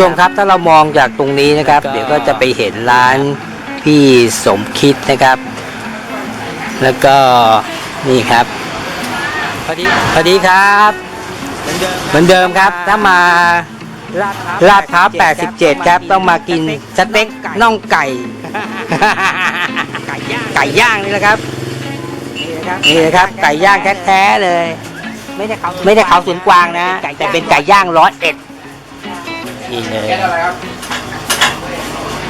ชมครับถ้าเรามองจากตรงนี้นะครับ เดี๋ยวก็จะไปเห็นร้านพี่สมคิดนะครับ แล้วก็นี่ครับสวัสดีสวัสดีครับ เหมือนเดิมครับถ้ามาลาดพร้าว87 ครับ ต้องมากินสเต็กน่องไก่ ไก่ย่างนี่แหละครับนี่นะครับ ไก่ย่างแท้ๆเลย ไม่ได้เขาไม่ได้เขาสวนกวางนะ แต่เป็นไก่ย่างร้อยเอ็ด นี่เลยส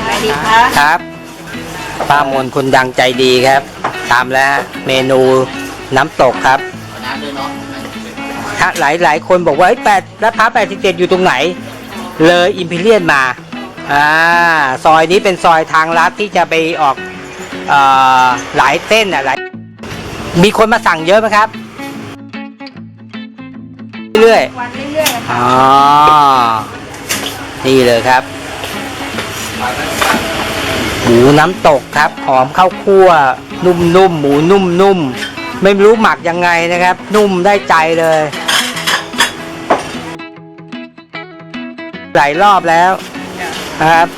วัสดีค่ะครับป้ามนคนดังใจดีครับ ตามแล้วเมนูน้ำตกครับถ้าหลายหลายคนบอกว่าไอ้แปดแล้วพร้าวแปดสิบเจ็ดอยู่ตรงไหน เลยอิมพีเรียนมาอ่าซอยนี้เป็นซอยทางลัดที่จะไปออกเอ่อหลายเส้นอะหลายมีคนมาสั่งเยอะไหมครับ เรื่อยๆวันเรื่อยๆค่ะอ๋อ นี่เลยครับ หมูน้ำตกครับหอมข้าวคั่ว นุ่มๆหมูนุ่มๆไม่รู้หมักยังไงนะครับ นุ่มได้ใจเลยหลายรอบแล้วนะครับ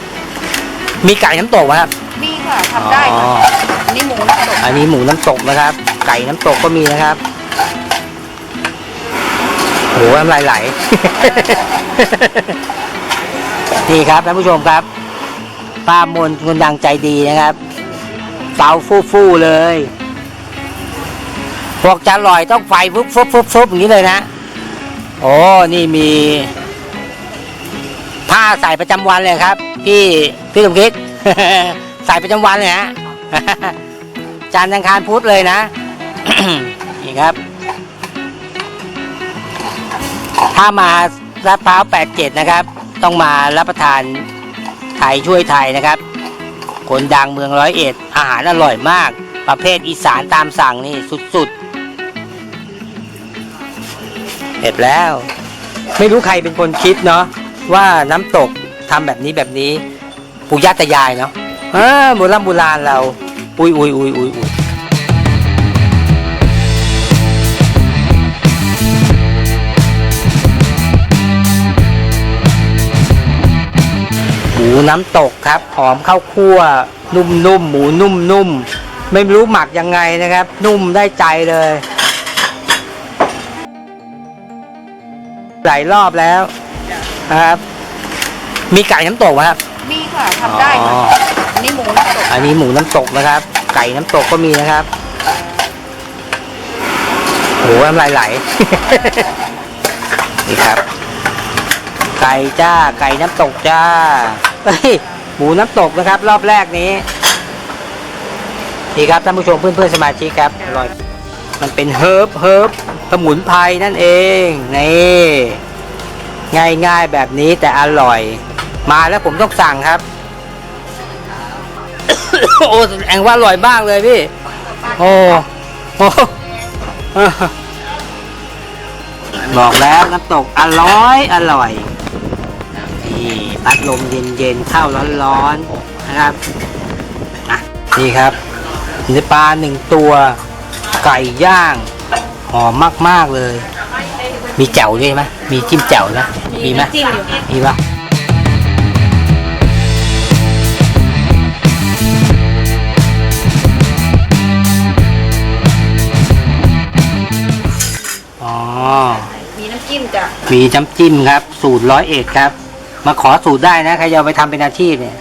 มีไก่น้ำตกไหมครับ มีค่ะทำได้อ๋อค่ะอันนี้หมูน้ำตกอันนี้หมูน้ำตกนะครับ ไก่น้ำตกก็มีนะครับโหน้ำลายไหล นี่ครับท่านผู้ชมครับป้ามนคนดังใจดีนะครับเตาฟู่ฟู่ๆเลยบอกจะอร่อยต้องไฟฟุบฟุบฟุบฟุบอย่างนี้เลยนะโอ้นี่มี ผ้าใส่ประจำวันเลยครับ พี่พี่สมคิดใส่ประจำวันเลยฮะจันทร์อังคารพุธเลยนะนี่ครับ ถ้ามาลาดพร้าว87นะครับ ต้องมารับประทานไทยช่วยไทยนะครับ คนดังเมืองร้อยเอ็ด อาหารอร่อยมาก ประเภทอีสานตามสั่งนี่สุดๆเผ็ดแล้ว ไม่รู้ใครเป็นคนคิดเนาะว่าน้ำตกทำแบบนี้แบบนี้ ปู่ย่าตายายเนาะเออโบราณโบราณเรา อุยอุยอุยอุยอุย มูน้ำตกครับหอมข้าวคั่ว นุ่มๆหมูนุ่มๆ ไม่รู้หมักยังไงนะครับ นุ่มได้ใจเลย หลายรอบแล้วนะครับ มีไก่น้ำตกไหมครับ มีค่ะทำได้ค่ะอ๋อ อันนี้หมูน้ำตกอันนี้หมูน้ำตกนะครับ ไก่น้ำตกก็มีนะครับโหน้ำลายไหล นี่ครับ ไก่จ้า ไก่น้ำตกจ้า เฮ้ยหมูน้ำตกนะครับ รอบแรกนี้นี่ครับท่านผู้ชมเพื่อนๆสมาชิกครับอร่อยมันเป็นเฮิร์บเฮิร์บสมุนไพรนั่นเองนี่ง่ายๆแบบนี้แต่อร่อย มาแล้วผมต้องสั่งครับ โอ้แองว่าอร่อยมากเลยพี่ โอ้โอ้บอกแล้วน้ำตกอร่อยอร่อย นี่พัดลมเย็นๆข้าวร้อนๆนะครับอะนี่ครับเนื้อปลาหนึ่งตัว ไก่ย่างหอมมากๆเลย มีแจ่วด้วยไหมมีจิ้มแจ่วนะมีไหมจิ้มอยู่มีปะอ๋อมีน้ำจิ้มจ้ะมีน้ำจิ้มครับ สูตรร้อยเอ็ดครับ มาขอสูตรได้นะใครจะเอาไปทำเป็นอาชีพเนี่ย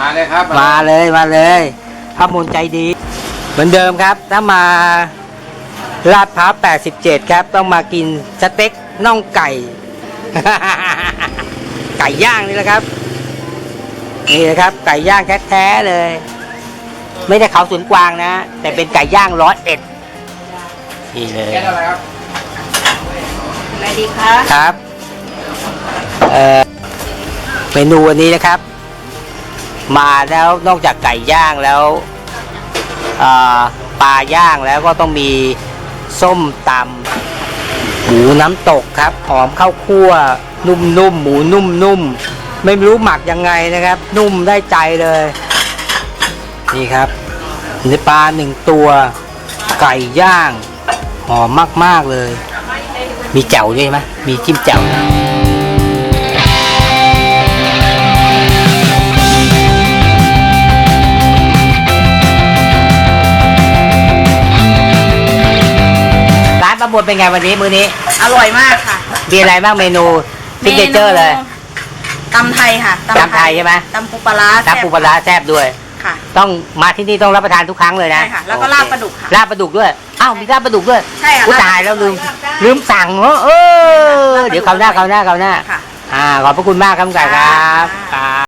มาเลยครับ มาเลยมาเลยพระมนใจดี เหมือนเดิมครับ ถ้ามาลาดพร้าว87 ครับ ต้องมากินสเต็กน่องไก่ ไก่ย่างนี่แหละครับนี่นะครับ ไก่ย่างแท้ๆเลย ไม่ได้เขาสวนกวางนะ แต่เป็นไก่ย่างร้อยเอ็ดนี่เลยแค่อะไรครับอะไรดีคะครับ เอ่อเมนูวันนี้นะครับ มาแล้วนอกจากไก่ย่างแล้วปลาย่างแล้วก็ต้องมีส้มตำหมูน้ำตกครับหอมข้าวคั่ว นุ่มๆหมูนุ่มๆไม่รู้หมักยังไงนะครับ นุ่มได้ใจเลย นี่ครับเนื้อปลาหนึ่งตัว ไก่ย่าง หอมมากๆเลย มีแจ่วด้วยไหมมีจิ้มแจ่วนะ ป้าบนเป็นไงวันนี้มื้อนี้ อร่อยมากค่ะมีอะไรบ้างเมนูซิกเนเจอร์เลยตำไทยค่ะตำไทยใช่ไหมตำปูปลาร้าน้ำปูปลาร้าแซ่บด้วยค่ะ ต้องมาที่นี่ต้องรับประทานทุกครั้งเลยนะใช่ค่ะแล้วก็โอเลาบปลาดุกค่ะลาบปลาดุกด้วยอ้าวมีลาบปลาดุกด้วยใช่ค่ะอุ๊ยลาบตายแล้วลืมลาบได้ลืมสั่งเนอะเออ เดี๋ยวคราวหน้าคราวหน้าคราวหน้าค่ะอ่าขอบพระคุณมากครับคุณไก่ครับค่ะครับ